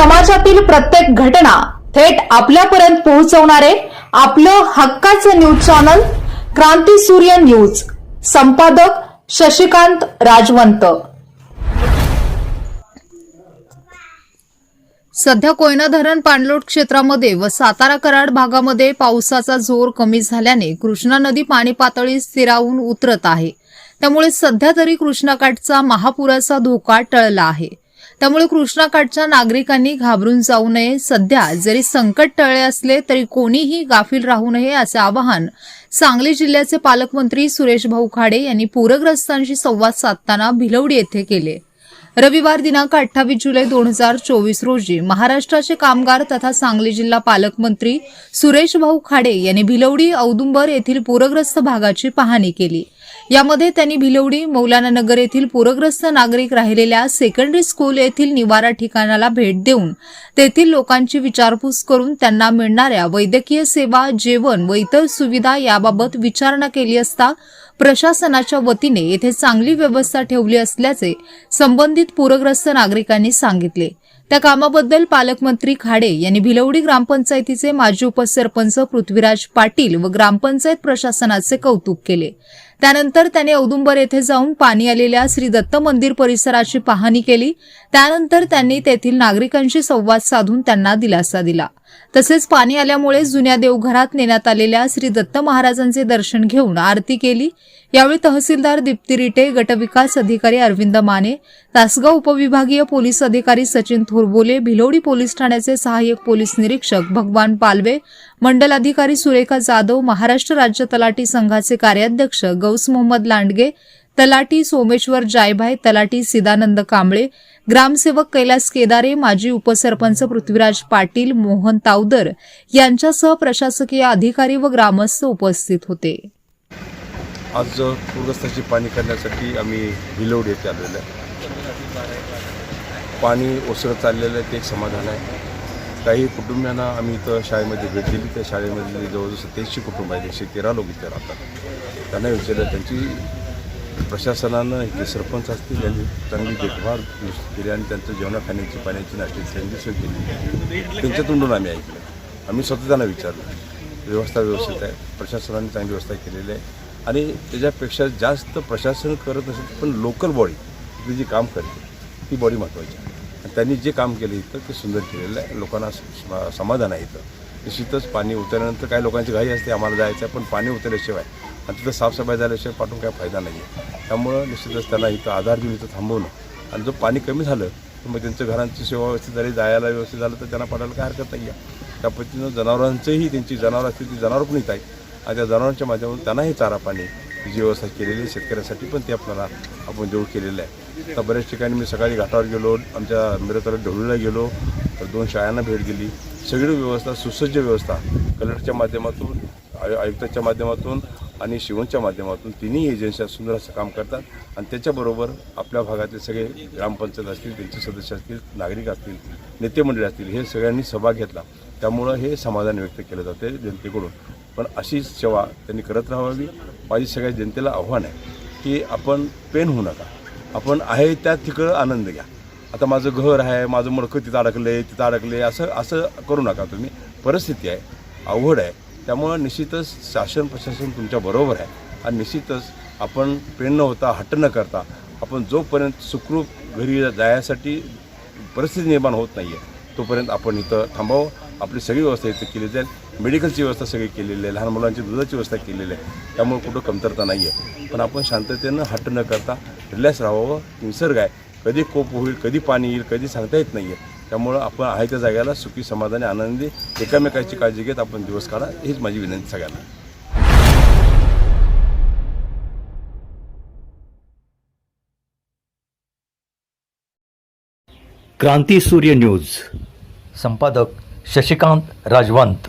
समाजातील प्रत्येक घटना थेट आपल्यापर्यंत पोहोचवणारे आपलं हक्काचं न्यूज चॅनल क्रांती सूर्य न्यूज संपादक शशिकांत राजवंत. सध्या कोयना धरण पाणलोट क्षेत्रामध्ये व सातारा कराड भागामध्ये पावसाचा जोर कमी झाल्याने कृष्णा नदी पाणी पातळी स्थिरावून उतरत आहे. त्यामुळे सध्या तरी कृष्णाकाठचा महापुराचा धोका टळला आहे. त्यामुळे कृष्णाकाठच्या नागरिकांनी घाबरून जाऊ नये. सध्या जरी संकट टळले असले तरी कोणीही गाफील राहू नये असे आवाहन सांगली जिल्ह्याचे पालकमंत्री सुरेश भाऊ खाडे यांनी पूरग्रस्तांशी संवाद साधताना भिलवडी येथे केले. रविवार दिनांक अठ्ठावीस जुलै दोन हजार चोवीस रोजी महाराष्ट्राचे कामगार तथा सांगली जिल्हा पालकमंत्री सुरेश भाऊ खाडे यांनी भिलवडी औदुंबर येथील पूरग्रस्त भागाची पाहणी केली. यामध्ये त्यांनी भिलवडी मौलाना नगर येथील पूरग्रस्त नागरिक राहिलेल्या सेकंडरी स्कूल येथील निवारा ठिकाणाला भेट देऊन तेथील लोकांची विचारपूस करून त्यांना मिळणाऱ्या वैद्यकीय सेवा जेवण व इतर सुविधा याबाबत विचारणा केली असता प्रशासनाच्या वतीने येथे चांगली व्यवस्था ठेवली असल्याचे संबंधित पूरग्रस्त नागरिकांनी सांगितले. त्या कामाबद्दल पालकमंत्री खाडे यांनी भिलवडी ग्रामपंचायतीचे माजी उपसरपंच पृथ्वीराज पाटील व ग्रामपंचायत प्रशासनाचे कौतुक केले. त्यानंतर त्यांनी औदुंबर येथे जाऊन पाणी आलेल्या श्री दत्त मंदिर परिसराची पाहणी केली. त्यानंतर त्यांनी तेथील नागरिकांशी संवाद साधून त्यांना दिलासा दिला. तसेच पाणी आल्यामुळे जुन्या देवघरात नेण्यात आलेल्या श्री दत्त महाराजांचे दर्शन घेऊन आरती केली. यावेळी तहसीलदार दीप्ती रिटे गटविकास अधिकारी अरविंद माने तासगाव उपविभागीय पोलीस अधिकारी सचिन थोरबोले भिलोडी पोलीस ठाण्याचे सहाय्यक पोलीस निरीक्षक भगवान पालवे मंडल अधिकारी सुरेखा जाधव महाराष्ट्र राज्य तलाठी संघाचे कार्याध्यक्ष गौस मोहम्मद लांडगे तलाटी सोमेश्वर जायभाई तलाटी सिदानंद कांबळे ग्रामसेवक कैलास केदारे माजी उपसरपंच पृथ्वीराज पाटील मोहन तावदर यांच्यासह प्रशासकीय अधिकारी व ग्रामस्थ उपस्थित होते. आज पूरग्रस्ताची पाणी करण्यासाठी आम्ही विलोड येथे आलेलो आहे. पाणी ओसरत चाललेलं आहे ते एक समाधान आहे. काही कुटुंबियांना आम्ही इथं शाळेमध्ये भेट दिली. त्या शाळेमध्ये जवळजवळ सत्याऐंशी कुटुंब आहेत एकशे तेरा लोक इथे राहतात. त्यांना विचारलं त्यांची प्रशासनानं जे सरपंच असतील त्यांनी चांगली देखभाल केली आणि त्यांचं जेवणा खाण्याची पाण्याची नाश्ती त्यांची सोय केली. त्यांच्या तोंडून आम्ही ऐकलं. आम्ही स्वतः त्यांना विचारलं. व्यवस्था व्यवस्थित आहे. प्रशासनाने चांगली व्यवस्था केलेली आहे. आणि त्याच्यापेक्षा जास्त प्रशासन करत असेल पण लोकल बॉडी ती जी काम करते ती बॉडी महत्त्वाची आहे. आणि त्यांनी जे काम केलं इथं ते सुंदर केलेलं आहे. लोकांना समाधान आहे इथं. निश्चितच पाणी उतरल्यानंतर काही लोकांची घाई असते आम्हाला जायचं आहे पण पाणी उतरल्याशिवाय आणि तिथं साफसफाई झाल्याशिवाय पाठवून काही फायदा नाही आहे त्यामुळं निश्चितच त्यांना इथं आधार देऊन इथं थांबवणं. आणि जर पाणी कमी झालं तर मग त्यांचं घरांची सेवा व्यवस्थित झाली जायला व्यवस्थित झालं तर त्यांना पाठवायला काय हरकत नाही आहे त्या पद्धतीनं जनावरांचंही त्यांची जनावरं असतील ती जनावर पण येत आहेत. त्या जनावरांच्या माध्यमातून त्यांनाही चारा पाणी जी व्यवस्था केलेली आहे शेतकऱ्यांसाठी पण ते आपल्याला आपण देऊ केलेलं आहे. आता बऱ्याच ठिकाणी मी सकाळी घाटावर गेलो आमच्या मिरताला ढवळीला गेलो तर दोन शाळांना भेट दिली. सगळी व्यवस्था सुसज्ज व्यवस्था कलेक्टरच्या माध्यमातून आयु आयुक्ताच्या माध्यमातून आणि शिवणच्या माध्यमातून तिन्ही एजन्सी सुंदर असं काम करतात. आणि त्याच्याबरोबर आपल्या भागातले सगळे ग्रामपंचायत असतील त्यांचे सदस्य असतील नागरिक असतील नेते मंडळी असतील हे सगळ्यांनी सहभाग घेतला. त्यामुळं हे समाधान व्यक्त केलं जाते जनतेकडून. पण अशी सेवा त्यांनी करत राहावी. माझी सगळ्या जनतेला आव्हान आहे की आपण पेन होऊ नका. आपण आहे त्या तिकडं आनंद घ्या. आता माझं घर आहे माझं मडकं तिथं अडकले तिथं अडकले असं असं करू नका तुम्ही. परिस्थिती आहे अवघड आहे. त्यामुळं निश्चितच शासन प्रशासन तुमच्या बरोबर आहे. आणि निश्चितच आपण पेन न होता हट्ट न करता आपण जोपर्यंत सुखरूप घरी जायसाठी परिस्थिती निर्माण होत नाही आहे तोपर्यंत आपण इथं थांबावं. आपली सगळी व्यवस्था इथं केली जाईल. मेडिकलची व्यवस्था सगळी केलेली आहे लहान मुलांची दुधाची व्यवस्था केलेली आहे. त्यामुळे कुठं कमतरता नाही आहे पण आपण शांततेनं हट्ट न करता रिलॅक्स राहावं निसर्ग आहे. कधी कोप होईल कधी पाणी येईल कधी सांगता येत नाही आहे त्यामुळं आपण आहे त्या जागेला सुखी समाधानी आनंदी एकामेकाची काळजी घेत आपण दिवस काढा. हीच माझी विनंती सगळ्यांना. क्रांती सूर्य न्यूज. संपादक शशिकांत राजवंत.